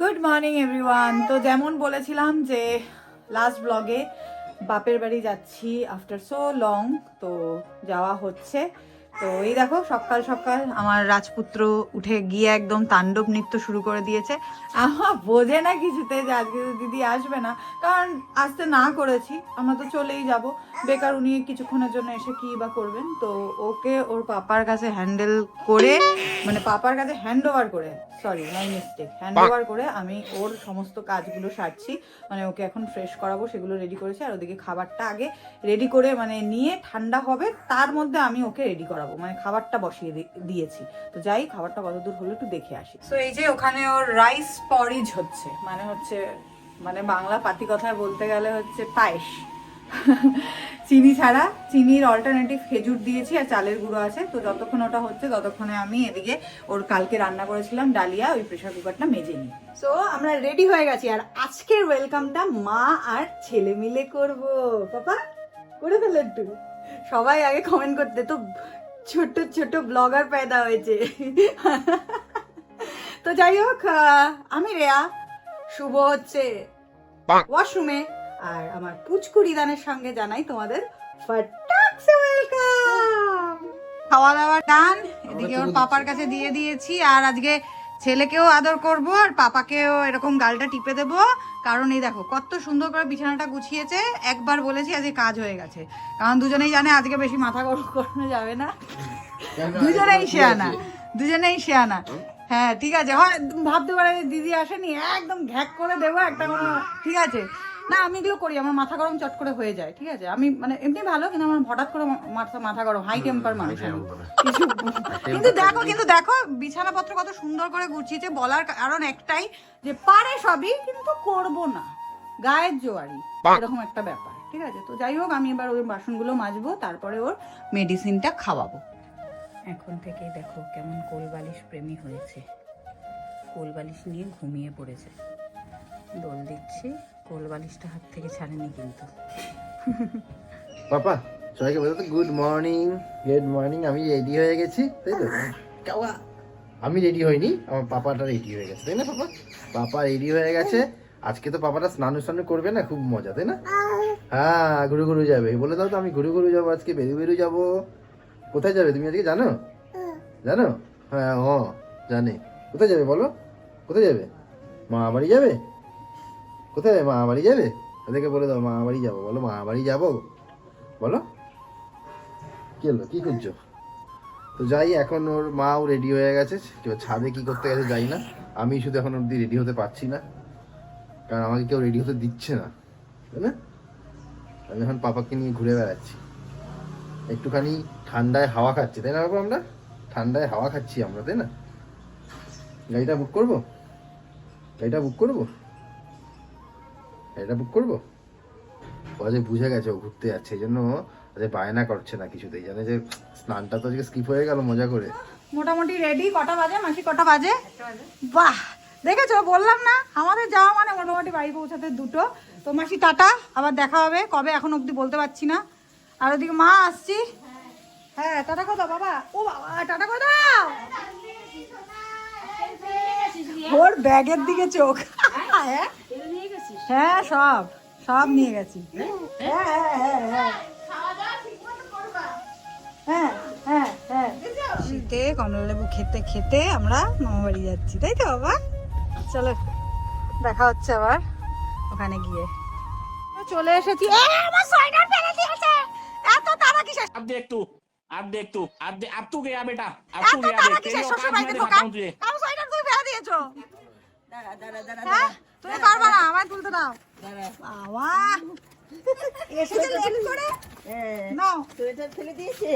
Good morning everyone তো যেমন বলেছিলাম যে লাস্ট ব্লগে বাপের বাড়ি যাচ্ছি আফটার সো লং তো যাওয়া হচ্ছে। তো এই দেখো সকাল সকাল আমার রাজপুত্র উঠে গিয়ে একদম তাণ্ডব নৃত্য শুরু করে দিয়েছে। আমার বোঝে না কিছুতে যে আজকে দিদি আসবে না। কারণ আসতে না করেছি আমরা তো চলেই যাব। বেকার উনি কিছুক্ষণের জন্য এসে কি বা করবেন? তো ওকে ওর পাপার কাছে হ্যান্ডেল করে মানে পাপার কাছে হ্যান্ড ওভার করে sorry my mistake hand over করে আমি ওর সমস্ত কাজগুলো সারছি। মানে ওকে এখন ফ্রেশ করাবো সেগুলো রেডি করেছি। আর ওদিকে খাবারটা আগে রেডি করে মানে নিয়ে ঠান্ডা হবে তার মধ্যে আমি ওকে রেডি করাবো। মানে খাবারটা বসিয়ে দিয়েছি। তো যাই খাবারটা কত দূর হলো একটু দেখে আসি। তো এই যে ওখানে ওর রাইস পরিজ হচ্ছে মানে হচ্ছে মানে বাংলা পাতি কথায় বলতে গেলে হচ্ছে পায়েস। চিনি ছাড়া চিনির অল্টারনেটিভ খেজুর দিয়েছি আর চালের গুঁড়ো আছে। তো যতক্ষণ ওটা হচ্ছে ততক্ষণে আমি এদিকে ওর কালকে রান্না করেছিলাম ডালিয়া ওই প্রেশার কুকারটা মেজে নিই। সো আমরা রেডি হয়ে গেছি আর আজকের ওয়েলকামটা মা আর ছেলে মিলে করব। পাপা করে ফেলে একটু। সবাই আগে কমেন্ট করতে তো ছোট ছোট ব্লগার পেদা হয়েছে। তো যাই হোক আমি রেয়া। শুভ হচ্ছে ওয়াশরুমে আর আমার পুচকুড়ি দানের সঙ্গে জানাই তোমাদের ফাটাকসে ওয়েলকাম খাওয়া দাওয়া ডান এদিকে ওর পাপার কাছে দিয়ে দিয়েছি। আর আজকে ছেলেকেও আদর করব আর পাপাকেও এরকম গালটা টিপে দেব। কারণ এই দেখো, কত সুন্দর করে বিছানাটা গুছিয়েছে। একবার বলেছি আজকে কাজ হয়ে গেছে। কারণ দুজনেই জানে আজকে বেশি মাথা গরম করানো যাবে না। দুজনেই শেয়ানা দুজনেই শেয়ানা হ্যাঁ ঠিক আছে। হয়, ভাবতে পারে দিদি আসেনি। একদম ঘ্যাক করে দেবো একটা কোনো ঠিক আছে। না আমি এগুলো করি আমার মাথা গরম চট করে হয়ে যায় ঠিক আছে? আমি মানে এমনি ভালো কিন্তু আমার হঠাৎ করে মাথা মাথা গরম হাই টেম্পার মানুষ আমি। কিন্তু দেখো কিন্তু দেখো বিছানাপত্র কত সুন্দর করে গুছিয়েছে বলার কারণ একটাই যে পারে সবই কিন্তু করব না। গায়ের জোয়ারি এরকম একটা ব্যাপার ঠিক আছে? তো যাই হোক আমি এবার ওই বাসনগুলো মাজবো তারপরে ওর মেডিসিনটা খাওয়াবো। এখন থেকে দেখো কেমন কোলবালিশ প্রেমী হয়েছে। কোলবালিশ নিয়ে ঘুমিয়ে পড়েছে। দোল দিচ্ছি কোলবালিশটা হাত থেকে ছাড়েনি কিন্তু। পাপা সবাইকে বলতো গুড মর্নিং গুড মর্নিং আমি রেডি হয়ে গেছি তাই তো? কাওয়া। আমি রেডি হইনি আমার পাপাটা রেডি হয়ে গেছে তাই না পাপা? পাপা রেডি হয়ে গেছে আজকে তো পাপাটা স্নান স্নান করবে না খুব মজা তাই না? হ্যাঁ ঘুরু ঘুরু যাবে। বলে দাও তো আমি ঘুরু ঘুরু যাব আজকে বেরু বেরু যাব। কোথায় যাবে তুমি আজকে জানো? জানো? হ্যাঁ ও জানে। কোথায় যাবে বলো? কোথায় যাবে? মা বাড়ি যাবে? কোথায় যাবে? মা বাড়ি যাবে? তাদেরকে বলে দাও মা বাড়ি যাব। বলো মা বাড়ি যাব? বলো। কি হলো? কি করছ তো যাই, এখন ওর মাও রেডি হয়ে গেছে। কেউ ছাদে কি করতে গেছে যাই না। আমি শুধু এখন অব্দি রেডি হতে পারছি না। কারণ আমাকে কেউ রেডি হতে দিচ্ছে না। তাই না? আমি এখন পাপাকে নিয়ে ঘুরে বেড়াচ্ছি। একটুখানি ঠান্ডায় হাওয়া খাচ্ছি। তাই না বাবা আমরা? ঠান্ডায় হাওয়া খাচ্ছি আমরা, তাই না? গাড়িটা বুক করব? গাড়িটা বুক করব? গাড়িটা বুক করব? আজকে বুঝে গেছে ও ঘুরতে যাচ্ছে, এই জন্য আজকে বায়না করছে না কিছুতেই, জানে যে স্নানটা তো আজকে স্কিপ হয়ে গেল মজা করে। মোটামুটি রেডি কটা বাজে? মাসি, কটা বাজে? বাহ! দেখেছ? বললাম না, আমাদের যাওয়া মানে মোটামুটি বাড়ি পৌঁছাতে দুটো। তো মাসি, টাটা, আবার দেখা হবে, কবে? এখন অবধি বলতে পারছি না। আর ওদিকে মা আসছি। হ্যাঁ টাটা কথা বাবা। ও বাবা, টাটা কথা ওর ব্যাগের দিকে চোখ। হ্যাঁ? হ্যাঁ সব সব নিয়ে গেছি। হ্যাঁ, হ্যাঁ, হ্যাঁ, শীতে কমলালেবু খেতে খেতে আমরা মামা বাড়ি যাচ্ছি তাই তো বাবা? চলো দেখা হচ্ছে আবার ওখানে গিয়ে। চলে এসেছি। আমার একটু আর দে একটু আপ দে তু গয়া বেটা তুই দিয়েছ। হ্যাঁ? তুমি পারবে না আমায় তুলতে দাও। বাবা। এসেছে লেট করে? নাও। সোয়েটার ফেলে দিয়েছে?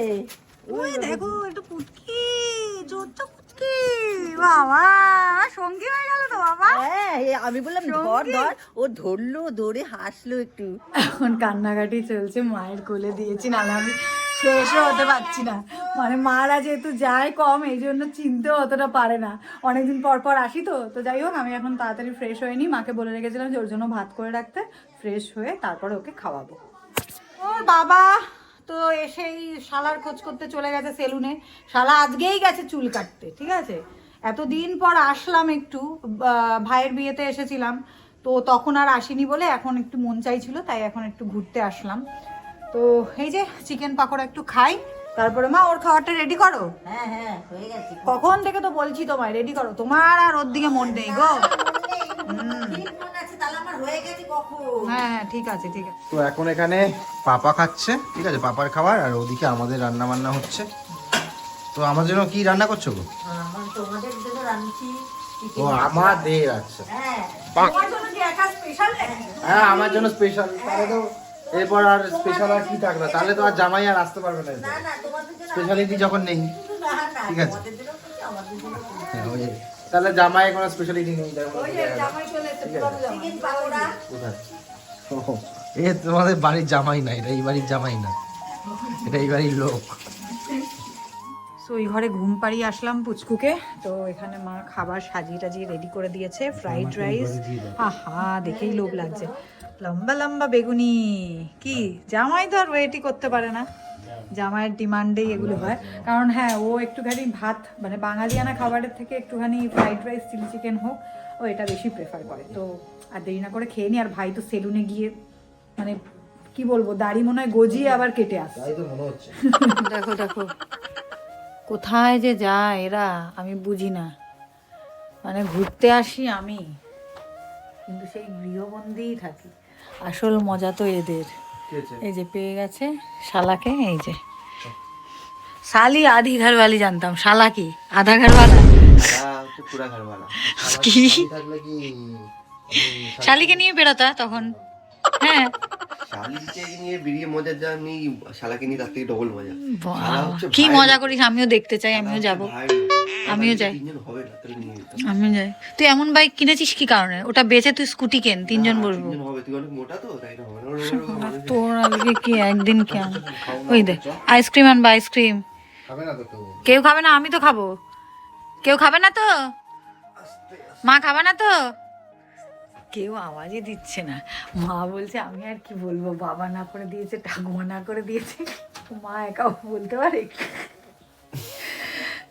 ওই দেখো একটু পুটকি চোদ্দ পুটকি বাবা সঙ্গী হয়ে গেল তো বাবা। হ্যাঁ আমি বললাম ধর ধর। ও ধরলো ধরে হাসলো একটু। এখন কান্নাকাটি চলছে মায়ের কোলে দিয়েছি নাহলে আমি ফ্রেশও হতে পারছি না। মানে মারা যেহেতু যায় কম, এই জন্য চিনতেও অতটা পারে না। অনেকদিন পর পর আসি তো তো যাই হোক, আমি এখন তাড়াতাড়ি ফ্রেশ হয়ে নিই। মাকে বলে রেখেছিলাম যে ওর জন্য ভাত করে রাখতে। ফ্রেশ হয়ে তারপরে ওকে খাওয়াবো। ওর বাবা, তো এসেই শালার খোঁজ করতে চলে গেছে সেলুনে। শালা আজকেই গেছে চুল কাটতে, ঠিক আছে? এতদিন পর আসলাম একটু ভাইয়ের বিয়েতে এসেছিলাম। তো তখন আর আসিনি বলে এখন একটু মন চাইছিল, তাই এখন একটু ঘুরতে আসলাম। তো এই যে চিকেন পাকোড়া একটু খাই। তারপরে মা ওর খাবারটা রেডি করো? হ্যাঁ হ্যাঁ হয়ে গেছে। কখন থেকে তো বলছি তোমায় রেডি করো? তোমার আর ওর দিকে মন নেই গো। ঠিক মনে আছে তাহলে আমার হয়ে হ্যাঁ হ্যাঁ ঠিক আছে ঠিক আছে। তো এখন এখানে পাপা খাচ্ছে ঠিক আছে পাপার খাবার আর ওদিকে আমাদের রান্না বান্না হচ্ছে। তো আমার জন্য কি রান্না করছ গো? আমার তোমাদের জন্য রাঁধছি ও আমাদের আচ্ছা। হ্যাঁ তোমার জন্য স্পেশাল হ্যাঁ আমার জন্য স্পেশাল তাহলে তো এরপর আর স্পেশাল আর কি থাকবে তাহলে তো আর জামাই আর আসতে পারবে না না না তোমাদের জন্য স্পেশালিটি যখন নেই। ঠিক আছে। হ্যাঁ, তাহলে জামাই কোনো স্পেশালিটি নেই এ তোমাদের বাড়ির জামাই না এটা এই বাড়ির জামাই না। এটা এই বাড়ির লোক। ওই ঘরে ঘুম পাড়িয়ে আসলাম পুচকুকে। তো এখানে মা খাবার সাজিয়ে টাজিয়ে রেডি করে দিয়েছে ফ্রাইড রাইস আহা দেখেই লোভ লাগছে। লম্বা লম্বা বেগুনি। কি? জামাই তো আর ওয়েটই করতে পারে না। জামাইয়ের ডিমান্ডেই এগুলো হয়। কারণ হ্যাঁ ও একটুখানি ভাত মানে বাঙালিয়ানা খাবারের থেকে একটুখানি ফ্রাইড রাইস চিলি চিকেন হোক ও এটা বেশি প্রেফার করে। তো আর দেরি না করে খেয়ে নি আর ভাই তো সেলুনে গিয়ে মানে কি বলব দাড়ি মনে হয় গজিয়ে আবার কেটে আসে তাই তো মনে হচ্ছে। দেখো দেখো। কোথায় যে যায় এরা আমি বুঝি না। মানে ঘুরতে আসি আমি কিন্তু সেই গৃহবন্দিই থাকি। আসল মজা তো এদের। এই যে পেয়ে গেছে শালাকে এই যে। শালি আধি ঘরওয়ালি জানতাম। শালা কি? আধা ঘরওয়ালা? কি? কি শালিকে নিয়ে বেরোতা তখন? হ্যাঁ। বেরিয়ে মজা যা নেই শালাকে নিয়ে তার থেকে ডবল মজা। শালা বাহ, হচ্ছে কি মজা করিস আমিও দেখতে চাই আমিও যাব। আমিও যাই। আমিও যাই। তুই এমন বাইক কিনেছিস কি কারণে? ওটা বেচে তুই স্কুটি কেন? তিনজন বসবো। তিনজন হবে। তুই অনেক মোটা তো তাই না? হবে না। ওরকম ওরকম তোর আজকে কি? একদিন কি? ওই দে আইসক্রিম আনবা আইসক্রিম খাবে না তো কেউ? কেউ খাবে না আমি তো খাব। কেউ খাবে না তো? মা খাবে না তো? কেউ আওয়াজই দিচ্ছে না। মা বলছে আমি আর কি বলব? বাবা না করে দিয়েছে ঠাকুমা না করে দিয়েছে। মা একাও বলতে পারে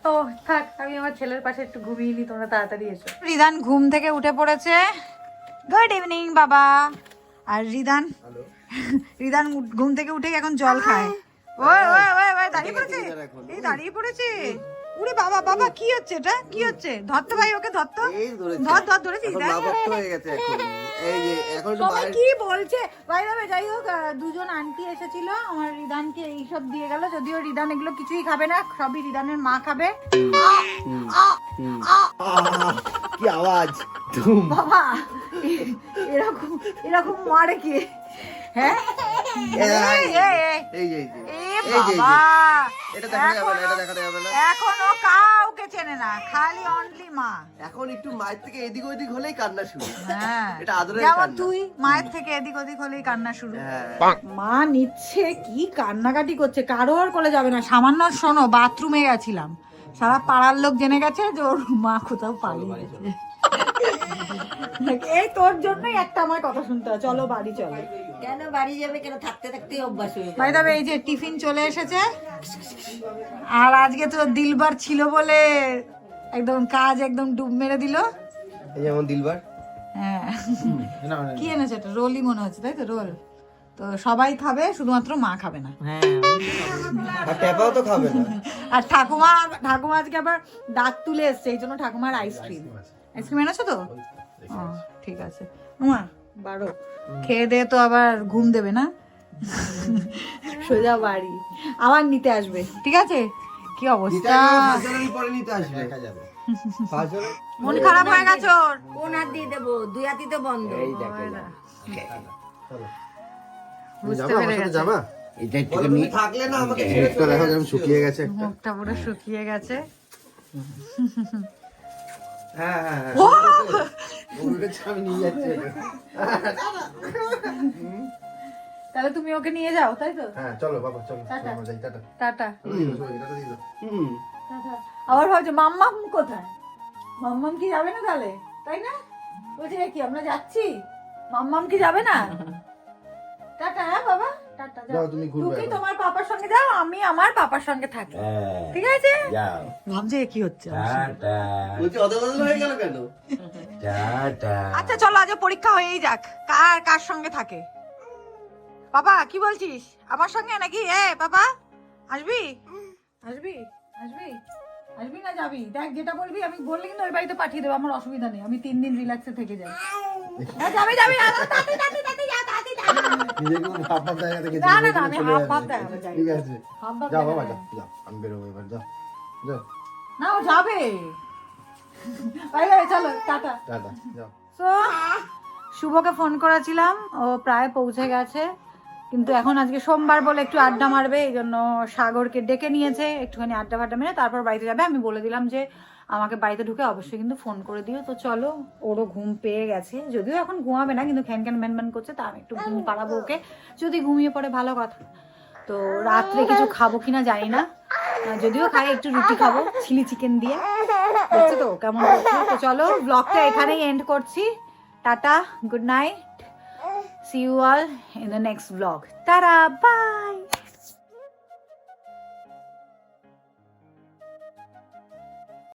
ও থাক আমি আমার ছেলের পাশে একটু ঘুমিয়ে নি তোমরা তাড়াতাড়ি এসো। রিদান ঘুম থেকে উঠে পড়েছে। গুড ইভিনিং বাবা। আর রিদান? রিদান ঘুম থেকে উঠে এখন জল খায়। ওই ওই ওই ওই দাঁড়িয়ে পড়েছে? এই দাঁড়িয়ে পড়েছে? উরে বাবা বাবা কি হচ্ছে এটা? কি হচ্ছে? ধরতো ভাই ওকে ধরতো ধর ধর ধরেছিস সবাই কি বলছে? ভাই ভাবে যাই হোক দুজন আন্টি এসেছিল। আমার রিদানকে এইসব দিয়ে গেল। যদিও রিদান এগুলো কিছুই খাবে না সবই রিদানের মা খাবে। কি আওয়াজ? বাবা এরকম এরকম মারে কে? হ্যাঁ? এই, এই, এই। এই যে এই যে এ। এই যে, এই যে। বাবা এটা দেখা যাবে না এটা দেখা যাবে না। এখনও কাউকে চেনে না খালি অনলি মা। এখন একটু মায়ের থেকে এদিক ওদিক হলেই কান্না শুরু। হ্যাঁ। এটা আদরের যেমন তুই মায়ের থেকে এদিক ওদিক হলেই কান্না শুরু। হ্যাঁ। মা নিচ্ছে কি কান্নাকাটি করছে কারও আর কোলে যাবে না। সামান্য শোনো বাথরুমে গেছিলাম। সারা পাড়ার লোক জেনে গেছে যে ওর মা কোথাও পালিয়ে গেছে। এই তোর জন্যই একটা আমার কথা শুনতে হয়। চলো বাড়ি চলো। কেন বাড়ি যাবে? কেন থাকতে থাকতে অভ্যাস হয়ে ভাই তবে এই যে টিফিন চলে এসেছে আর আজকে তো দিলবার ছিল বলে একদম কাজ একদম ডুব মেরে দিল। এই যেমন দিলবার। হ্যাঁ। কি এনেছে এটা? রোলই মনে হচ্ছে তাই তো? রোল। তো সবাই খাবে শুধুমাত্র মা খাবে না। হ্যাঁ আর খাবে না। আর ঠাকুমা ঠাকুমা আজকে আবার দাঁত তুলে এসছে এই জন্য ঠাকুমার আইসক্রিম আইসক্রিম এনেছো তো? ও, ঠিক আছে। মা বারো। খেয়ে দিয়ে তো আবার ঘুম দেবে না? সোজা বাড়ি। আবার নিতে আসবে। ঠিক আছে? কি অবস্থা? পরে নিতে আসবে। দেখা যাবে। মন খারাপ হয়ে গেছে ওর? কোন হাত দিয়ে দেবো? দুই হাতই তো বন্ধ। বুঝতে পেরে গেছে। যাবা? এটা একটুখানি থাকলে না আমাকে দেখো কেমন শুকিয়ে গেছে মুখটা পুরো শুকিয়ে গেছে। তাহলে তুমি ওকে নিয়ে যাও তাই তো? হ্যাঁ চলো বাবা চলো টাটা। টাটা। আবার ভাবছে মাম্মাম কোথায়? মাম্মাম কি যাবে না তাহলে? তাই না? বলছি কি আমরা যাচ্ছি? মাম্মাম কি যাবে না? টাটা হ্যাঁ বাবা। যাও, তুমি ঘুরবে তুমি তোমার পাপার সঙ্গে যাও আমি আমার পাপার সঙ্গে থাকি ঠিক আছে? যাও। ভাবছে কি হচ্ছে টাটা বলছি অত বদল হয়ে গেল কেন? টাটা আচ্ছা চলো আজ পরীক্ষা হয়েই যাক। কার কার সঙ্গে থাকে? বাবা কি বলছিস? আমার সঙ্গে নাকি? এ বাবা আসবি? আসবি? আসবি? আসবি না যাবি? দেখ যেটা বলবি আমি বললে কিন্তু ওই বাড়িতে পাঠিয়ে দেবো আমার অসুবিধা নেই। আমি তিন দিন রিল্যাক্সে থেকে যাই। হ্যাঁ, যাবি যাবি তাড়াতাড়ি, তাড়াতাড়ি, নিজেকে খুব হাফ হাফ জায়গা থেকে না, না, আমি চলে হাফ যাবে। হাফ দেখাবো, ঠিক আছে। হাফ হাফ যাও বাবা যাও যাও। আমি বেরোবো এবার যাও যাও। না ও যাবে। বাই বাই চলো টাটা। টাটা যাও। তো শুভকে ফোন করেছিলাম ও প্রায় পৌঁছে গেছে। কিন্তু এখন আজকে সোমবার বলে একটু আড্ডা মারবে এই জন্য সাগরকে ডেকে নিয়েছে একটুখানি আড্ডা ফাড্ডা মেরে তারপর বাড়িতে যাবে। আমি বলে দিলাম যে আমাকে বাড়িতে ঢুকে অবশ্যই কিন্তু ফোন করে দিও। তো চলো, ওরও ঘুম পেয়ে গেছে। যদিও এখন ঘুমাবে না, কিন্তু খ্যান খ্যান ম্যান করছে, তা আমি একটু ঘুম পাড়াবো ওকে। যদি ঘুমিয়ে পড়ে, ভালো কথা। তো রাত্রে কিছু খাব কিনা জানি না। যদিও খাই, একটু রুটি খাব, চিলি চিকেন দিয়ে। দেখছ তো কেমন তো চলো ব্লগটা এখানেই এন্ড করছি। Tata good night see you all in the next blog তারা বাই